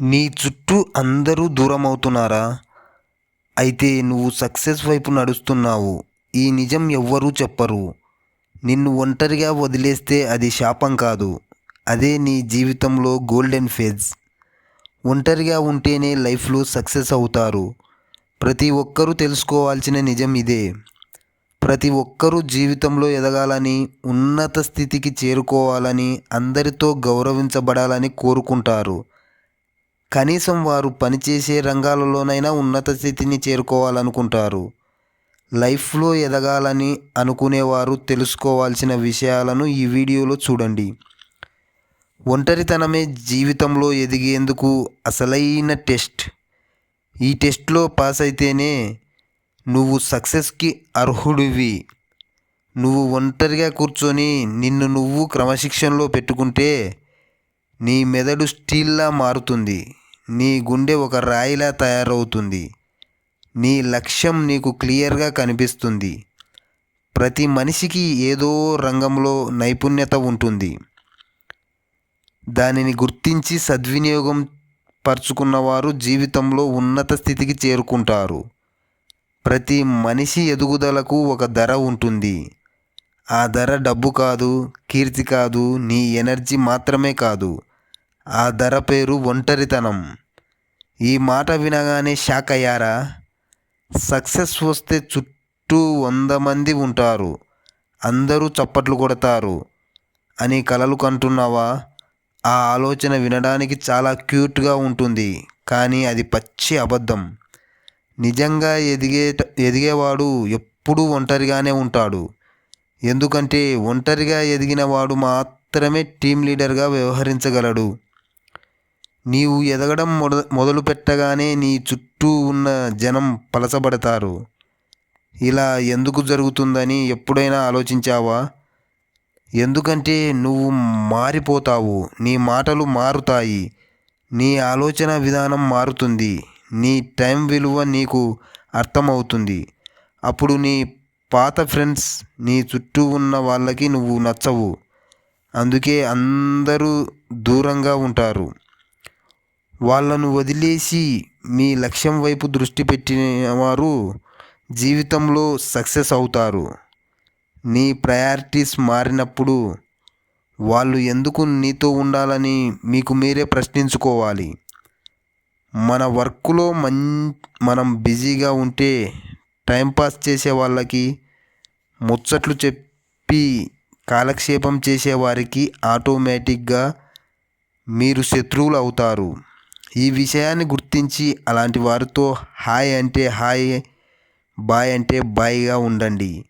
నీ చుట్టూ అందరూ దూరం అవుతున్నారా అయితే నువ్వు సక్సెస్ వైపు నడుస్తున్నావు. ఈ నిజం ఎవ్వరూ చెప్పరు. నిన్ను ఒంటరిగా వదిలేస్తే అది శాపం కాదు. అదే నీ జీవితంలో గోల్డెన్ ఫేజ్. ఒంటరిగా ఉంటేనే లైఫ్లో సక్సెస్ అవుతారు. ప్రతి ఒక్కరూ తెలుసుకోవాల్సిన నిజం ఇదే. ప్రతి ఒక్కరూ జీవితంలో ఎదగాలని ఉన్నత స్థితికి చేరుకోవాలని అందరితో గౌరవించబడాలని కోరుకుంటారు. కనీసం వారు పనిచేసే రంగాలలోనైనా ఉన్నత స్థితిని చేరుకోవాలనుకుంటారు. లైఫ్లో ఎదగాలని అనుకునేవారు తెలుసుకోవాల్సిన విషయాలను ఈ వీడియోలో చూడండి. ఒంటరితనమే జీవితంలో ఎదిగేందుకు అసలైన టెస్ట్. ఈ టెస్ట్లో పాస్ అయితేనే నువ్వు సక్సెస్కి అర్హుడివి. నువ్వు ఒంటరిగా కూర్చొని నిన్ను నువ్వు క్రమశిక్షణలో పెట్టుకుంటే నీ మెదడు స్టీల్లా మారుతుంది. నీ గుండె ఒక రాయిలా తయారవుతుంది. నీ లక్ష్యం నీకు క్లియర్గా కనిపిస్తుంది. ప్రతి మనిషికి ఏదో రంగంలో నైపుణ్యత ఉంటుంది. దానిని గుర్తించి సద్వినియోగం పరుచుకున్నవారు జీవితంలో ఉన్నత స్థితికి చేరుకుంటారు. ప్రతి మనిషి ఎదుగుదలకు ఒక ధర ఉంటుంది. ఆ ధర డబ్బు కాదు కీర్తి కాదు నీ ఎనర్జీ మాత్రమే కాదు. ఆ ధర పేరు ఒంటరితనం. ఈ మాట వినగానే షాక్ అయ్యారా? సక్సెస్ వస్తే చుట్టూ వంద మంది ఉంటారు. అందరూ చప్పట్లు కొడతారు. అని కలలు కంటున్నావా? ఆ ఆలోచన వినడానికి చాలా క్యూట్గా ఉంటుంది. కానీ అది పచ్చి అబద్ధం. నిజంగా ఎదిగే ఎదిగేవాడు ఎప్పుడూ ఒంటరిగానే ఉంటాడు. ఎందుకంటే ఒంటరిగా ఎదిగినవాడు మాత్రమే టీం లీడర్గా వ్యవహరించగలడు. నీవు ఎదగడం మొద మొదలు పెట్టగానే నీ చుట్టూ ఉన్న జనం పలసబడతారు ఇలా ఎందుకు జరుగుతుందని ఎప్పుడైనా ఆలోచించావా? ఎందుకంటే నువ్వు మారిపోతావు నీ మాటలు మారుతాయి నీ ఆలోచన విధానం మారుతుంది నీ టైం విలువ నీకు అర్థమవుతుంది. అప్పుడు నీ పాత ఫ్రెండ్స్ నీ చుట్టూ ఉన్న వాళ్ళకి నువ్వు నచ్చవు. అందుకే అందరూ దూరంగా ఉంటారు. వాళ్ళను వదిలేసి మీ లక్ష్యం వైపు దృష్టి పెట్టిన వారు జీవితంలో సక్సెస్ అవుతారు. నీ ప్రయారిటీస్ మారినప్పుడు వాళ్ళు ఎందుకు నీతో ఉండాలని మీకు మీరే ప్రశ్నించుకోవాలి. మన వర్క్లో మం మనం బిజీగా ఉంటే టైంపాస్ చేసే వాళ్ళకి ముచ్చట్లు చెప్పి కాలక్షేపం చేసేవారికి ఆటోమేటిక్గా మీరు శత్రువులు అవుతారు. ఈ విషయాన్ని గుర్తించి అలాంటి వారితో హాయ్ అంటే హాయ్ బాయ్ అంటే బాయ్గా ఉండండి.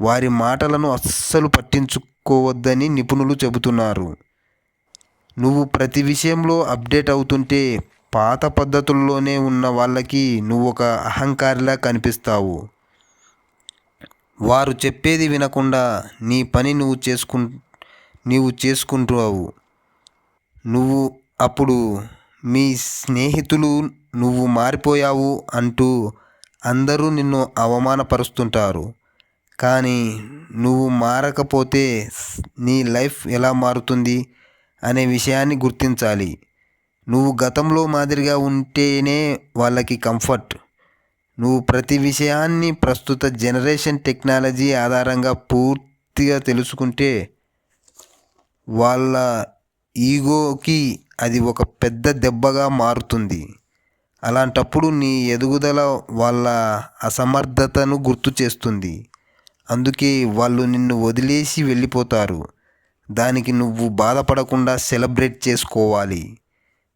వారి మాటలను అస్సలు పట్టించుకోవద్దని నిపుణులు చెబుతున్నారు. నువ్వు ప్రతి విషయంలో అప్డేట్ అవుతుంటే పాత పద్ధతుల్లోనే ఉన్న వాళ్ళకి నువ్వు ఒక అహంకారిలా కనిపిస్తావు. వారు చెప్పేది వినకుండా నీ పని నువ్వు చేసుకు నీవు చేసుకుంటావు నువ్వు అప్పుడు మీ స్నేహితులు నువ్వు మారిపోయావు అంటూ అందరూ నిన్ను అవమానపరుస్తుంటారు. కానీ నువ్వు మారకపోతే నీ లైఫ్ ఎలా మారుతుంది అనే విషయాన్ని గుర్తించాలి. నువ్వు గతంలో మాదిరిగా ఉంటేనే వాళ్ళకి కంఫర్ట్. నువ్వు ప్రతి విషయాన్ని ప్రస్తుత జనరేషన్ టెక్నాలజీ ఆధారంగా పూర్తిగా తెలుసుకుంటే వాళ్ళ ఈగోకి అది ఒక పెద్ద దెబ్బగా మారుతుంది. అలాంటప్పుడు నీ ఎదుగుదల వాళ్ళ అసమర్థతను గుర్తు చేస్తుంది. అందుకే వాళ్ళు నిన్ను వదిలేసి వెళ్ళిపోతారు. దానికి నువ్వు బాధపడకుండా సెలబ్రేట్ చేసుకోవాలి.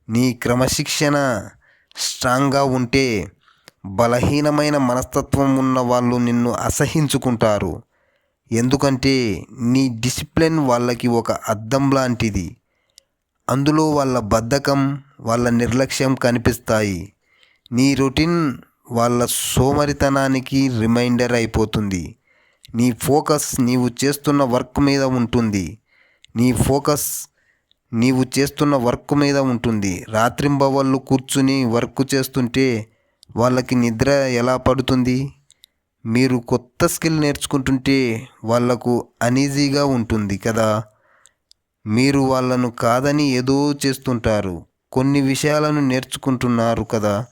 నీ క్రమశిక్షణ స్ట్రాంగ్గా ఉంటే బలహీనమైన మనస్తత్వం ఉన్న వాళ్ళు నిన్ను అసహించుకుంటారు. ఎందుకంటే నీ డిసిప్లిన్ వాళ్ళకి ఒక అద్దం లాంటిది. అందులో వాళ్ళ బద్ధకం వాళ్ళ నిర్లక్ష్యం కనిపిస్తాయి. నీ రొటీన్ వాళ్ళ సోమరితనానికి రిమైండర్ అయిపోతుంది. నీ ఫోకస్ నీవు చేస్తున్న వర్క్ మీద ఉంటుంది. నీ ఫోకస్ నీవు చేస్తున్న వర్క్ మీద ఉంటుంది. రాత్రింబవళ్ళు కూర్చుని వర్క్ చేస్తుంటే వాళ్ళకి నిద్ర ఎలా పడుతుంది? మీరు కొత్త స్కిల్ నేర్చుకుంటుంటే వాళ్ళకు అనీజీగా ఉంటుంది కదా. మీరు వాళ్ళను కాదని ఏదో చేస్తుంటారు. కొన్ని విషయాలను నేర్చుకుంటున్నారు కదా.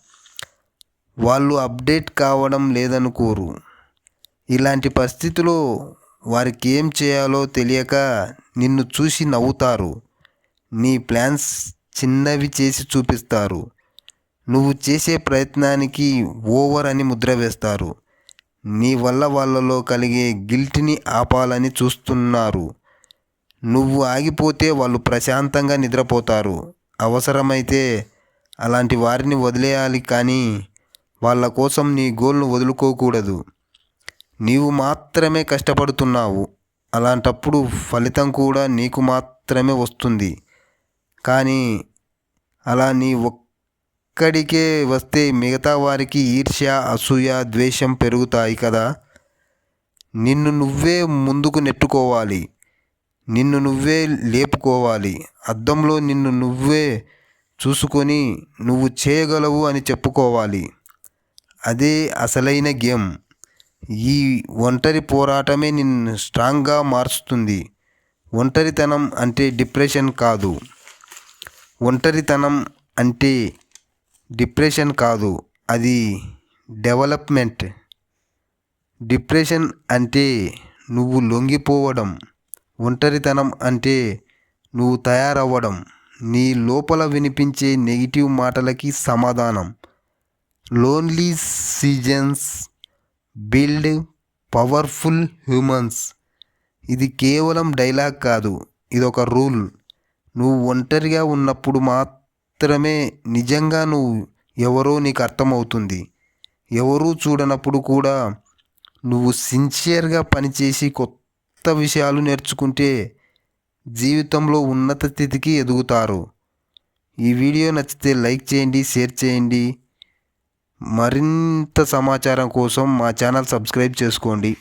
వాళ్ళు అప్డేట్ కావడం లేదనుకోరు. ఇలాంటి పరిస్థితిలో వారికి ఏం చేయాలో తెలియక నిన్ను చూసి నవ్వుతారు. నీ ప్లాన్స్ చిన్నవి చేసి చూపిస్తారు. నువ్వు చేసే ప్రయత్నానికి ఓవర్ అని ముద్ర వేస్తారు. నీ వల్ల వాళ్ళలో కలిగే గిల్ట్ని ఆపాలని చూస్తున్నారు. నువ్వు ఆగిపోతే వాళ్ళు ప్రశాంతంగా నిద్రపోతారు. అవసరమైతే అలాంటి వారిని వదిలేయాలి కానీ వాళ్ళ కోసం నీ గోల్ను వదులుకోకూడదు. నీవు మాత్రమే కష్టపడుతున్నావు. అలాంటప్పుడు ఫలితం కూడా నీకు మాత్రమే వస్తుంది. కానీ అలా నీ ఒక్కడికే వస్తే మిగతా వారికి ఈర్ష్య అసూయ ద్వేషం పెరుగుతాయి కదా. నిన్ను నువ్వే ముందుకు నెట్టుకోవాలి. నిన్ను నువ్వే లేపుకోవాలి. అద్దంలో నిన్ను నువ్వే చూసుకొని నువ్వు చేయగలవు అని చెప్పుకోవాలి. అదే అసలైన గేమ్. ఈ ఒంటరి పోరాటమే నిన్ను స్ట్రాంగ్గా మారుస్తుంది. ఒంటరితనం అంటే డిప్రెషన్ కాదు. ఒంటరితనం అంటే డిప్రెషన్ కాదు. అది డెవలప్మెంట్. డిప్రెషన్ అంటే నువ్వు లొంగిపోవడం. ఒంటరితనం అంటే నువ్వు తయారవ్వడం నీ లోపల వినిపించే నెగిటివ్ మాటలకి సమాధానం. Lonely seasons build powerful humans ఇది కేవలం డైలాగ్ కాదు ఇది ఒక రూల్. నువ్వు ఒంటరిగా ఉన్నప్పుడు మాత్రమే నిజంగా నువ్వు ఎవరో నీకు అర్థమవుతుంది. ఎవరూ చూడనప్పుడు కూడా నువ్వు సిన్సియర్గా పనిచేసి కొత్త కొత్త విషయాలు నేర్చుకుంటే జీవితంలో ఉన్నత స్థితికి ఎదుగుతారు. ఈ వీడియో నచ్చితే లైక్ చేయండి షేర్ చేయండి. మరింత సమాచారం కోసం మా ఛానల్ సబ్స్క్రైబ్ చేసుకోండి.